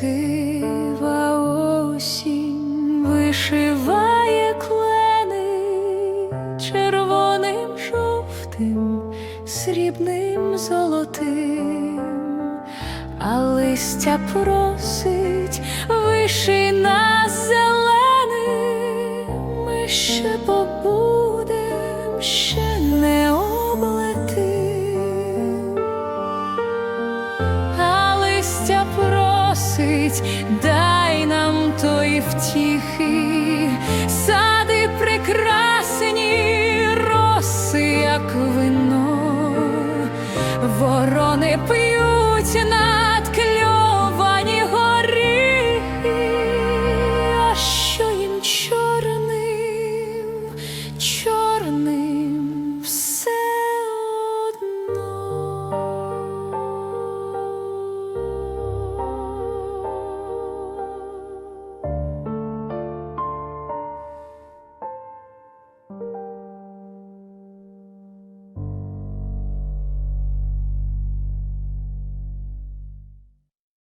Сива осінь вишиває клени червоним, жовтим, срібним золотим, а листя просить виши нас зеленим, ми ще побудем ще. лежить, дай нам тої втіхи, сади прекрасні роси, як вино, ворони п'ють нас.